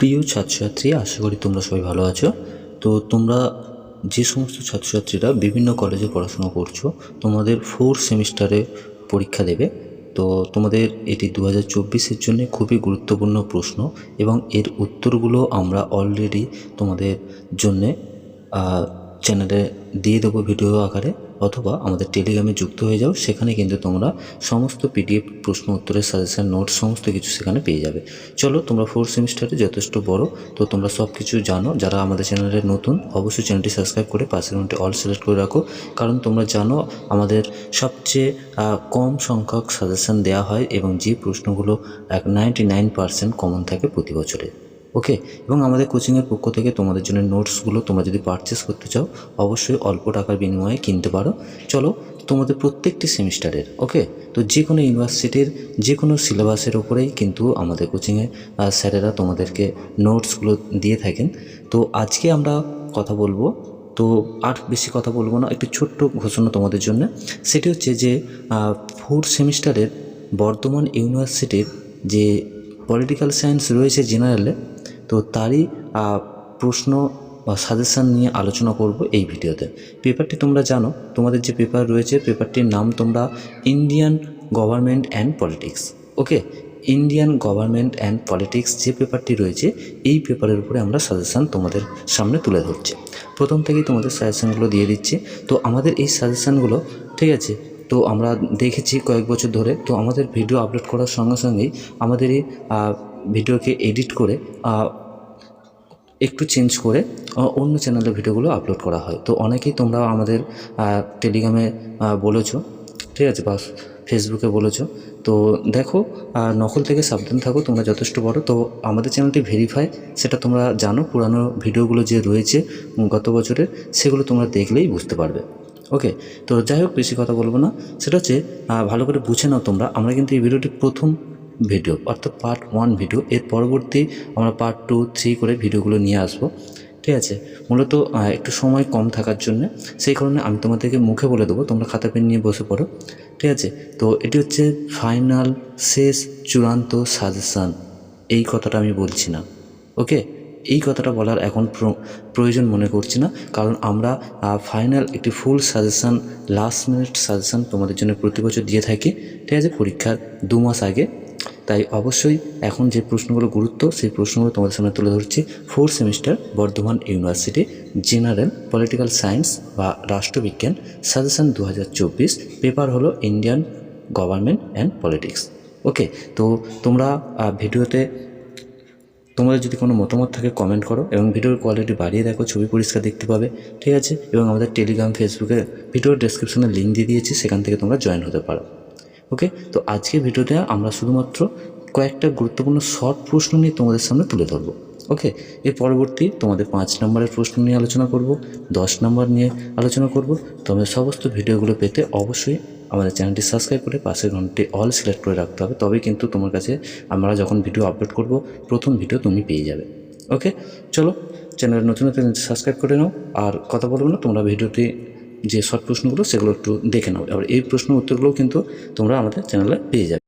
প্রিয় ছাত্রছাত্রী, আশা করি তোমরা সবাই ভালো আছো। তো তোমরা যে সমস্ত ছাত্রছাত্রীরা বিভিন্ন কলেজে পড়াশোনা করছ, তোমাদের ফোর সেমিস্টারে পরীক্ষা দেবে। তো তোমাদের এটি দু হাজার চব্বিশের জন্য খুবই গুরুত্বপূর্ণ প্রশ্ন এবং এর উত্তরগুলো আমরা অলরেডি তোমাদের জন্যে চ্যানেলে দিয়ে দেবো ভিডিও আকারে। অথবা আমাদের টেলিগ্রামে যুক্ত হয়ে যাও, সেখানে কিন্তু তোমরা সমস্ত পিডিএফ প্রশ্ন উত্তরের সাজেশন নোট সমস্ত কিছু সেখানে পেয়ে যাবে। চলো, তোমরা ফোর সেমিস্টারে যথেষ্ট বড়, তো তোমরা সব কিছু জানো। যারা আমাদের চ্যানেলে নতুন, অবশ্যই চ্যানেলটি সাবস্ক্রাইব করে পাশের ঘন্টি অল সিলেক্ট করে রাখো। কারণ তোমরা জানো, আমাদের সবচেয়ে কম সংখ্যক সাজেশন দেওয়া হয় এবং যে প্রশ্নগুলো এক নাইনটি নাইন পার্সেন্ট কমন থাকে প্রতি বছরে। ওকে এবং আমাদের কোচিংয়ের পক্ষ থেকে তোমাদের জন্য নোটসগুলো তোমরা যদি পারচেস করতে চাও, অবশ্যই অল্প টাকার বিনিময়ে কিনতে পারো। চলো, তোমাদের প্রত্যেকটি সেমিস্টারের ওকে তো যে কোনো ইউনিভার্সিটির যে কোনো সিলেবাসের ওপরেই কিন্তু আমাদের কোচিংয়ে স্যারেরা তোমাদেরকে নোটসগুলো দিয়ে থাকেন। তো আজকে আমরা কথা বলব, তো আর বেশি কথা বলব না, একটি ছোট্ট ঘোষণা তোমাদের জন্য। সেটি হচ্ছে যে ফোর্থ সেমিস্টারের বর্ধমান ইউনিভার্সিটির যে পলিটিক্যাল সায়েন্স রয়েছে জেনারেলে তো তারই প্রশ্ন বা সাজেশান নিয়ে আলোচনা করব এই ভিডিওতে। পেপারটি তোমরা জানো, তোমাদের যে পেপার রয়েছে, পেপারটির নাম তোমরা Indian government and politics okay? Indian government and politics যে পেপারটি রয়েছে, এই পেপারের উপরে আমরা সাজেশান তোমাদের সামনে তুলে ধরছি। প্রথম থেকেই তোমাদের সাজেশানগুলো দিয়ে দিচ্ছি। তো আমাদের এই সাজেশানগুলো ঠিক আছে? তো আমরা দেখেছি কয়েক বছর ধরে, তো আমাদের ভিডিও আপলোড করার সঙ্গে সঙ্গেই আমাদের এই ভিডিওকে এডিট করে একটু চেঞ্জ করে অন্য চ্যানেলে ভিডিওগুলো আপলোড করা হয়। তো অনেকেই তোমরা আমাদের টেলিগ্রামে বলেছ, ঠিক আছে, বা ফেসবুকে বলেছ। তো দেখো নকল থেকে সাবধান থাকো, তোমরা যথেষ্ট বড়। তো আমাদের চ্যানেলটি ভেরিফাই সেটা তোমরা জানো, পুরানো ভিডিওগুলো যে রয়েছে গত বছরের, সেগুলো তোমরা দেখলেই বুঝতে পারবে। ওকে, তো যাই হোক, বেশি কথা বলব না। সেটা হচ্ছে ভালো করে বুঝে নাও তোমরা। আমরা কিন্তু এই ভিডিওটি প্রথম ভিডিও অর্থাৎ পার্ট ওয়ান ভিডিও এর পরবর্তী আমরা পার্ট টু থ্রি করে ভিডিওগুলো নিয়ে আসব। ঠিক আছে? মূলত একটু সময় কম থাকার জন্য সেই কারণে আমি তোমাদেরকে মুখে বলে দেবো। তোমরা খাতা পেন নিয়ে বসে পড়ো। ঠিক আছে? তো এটি হচ্ছে ফাইনাল শেষ, চূড়ান্ত সাজেশান এই কথাটা আমি বলছি না। ওকে? এই কথাটা বলার এখন প্র- প্রয়োজন মনে করছি না। কারণ আমরা ফাইনাল একটি full suggestion last minute suggestion তোমাদের জন্য প্রতি বছর দিয়ে থাকি। ঠিক আছে? পরীক্ষার দু মাস আগে। তাই অবশ্যই এখন যে প্রশ্নগুলো গুরুত্ব, সেই প্রশ্নগুলো তোমাদের সামনে তুলে ধরছি। Four semester Bardhaman university general political science বা রাষ্ট্রবিজ্ঞান সাজেশান দু পেপার হলো Indian government and politics okay তো তোমরা ভিডিওতে তোমাদের যদি কোনো মতামত থাকে কমেন্ট করো এবং ভিডিওর কোয়ালিটি বাড়িয়ে দেখো, ছবি পরিষ্কার দেখতে পাবে, ঠিক আছে? এবং আমাদের টেলিগ্রাম ফেসবুকে ভিডিওর ডেসক্রিপশনে লিঙ্ক দিয়ে দিয়েছি, সেখান থেকে তোমরা জয়েন হতে পারো। ওকে তো আজকে ভিডিওতে আমরা শুধুমাত্র কয়েকটা গুরুত্বপূর্ণ শর্ট প্রশ্ন নিয়ে তোমাদের সামনে তুলে ধরবো। ওকে এর পরবর্তী তোমাদের পাঁচ নম্বরের প্রশ্ন নিয়ে আলোচনা করব, দশ নম্বর নিয়ে আলোচনা করব। তোমাদের সমস্ত ভিডিওগুলো পেতে অবশ্যই আমাদের চ্যানেলটি সাবস্ক্রাইব করে পাশের ঘন্টি অল সিলেক্ট করে রাখতে হবে, তবেই কিন্তু তোমার কাছে আমরা যখন ভিডিও আপলোড করব, প্রথম ভিডিও তুমি পেয়ে যাবে। ওকে চলো চ্যানেলের নতুন নতুন সাবস্ক্রাইব করে নাও, আর কথা বলব না, তোমরা ভিডিওটি যে শর্ট প্রশ্নগুলো, সেগুলো একটু দেখে নাও। আবার এই প্রশ্ন উত্তরগুলো কিন্তু তোমরা আমাদের চ্যানেলে পেয়ে যাবে।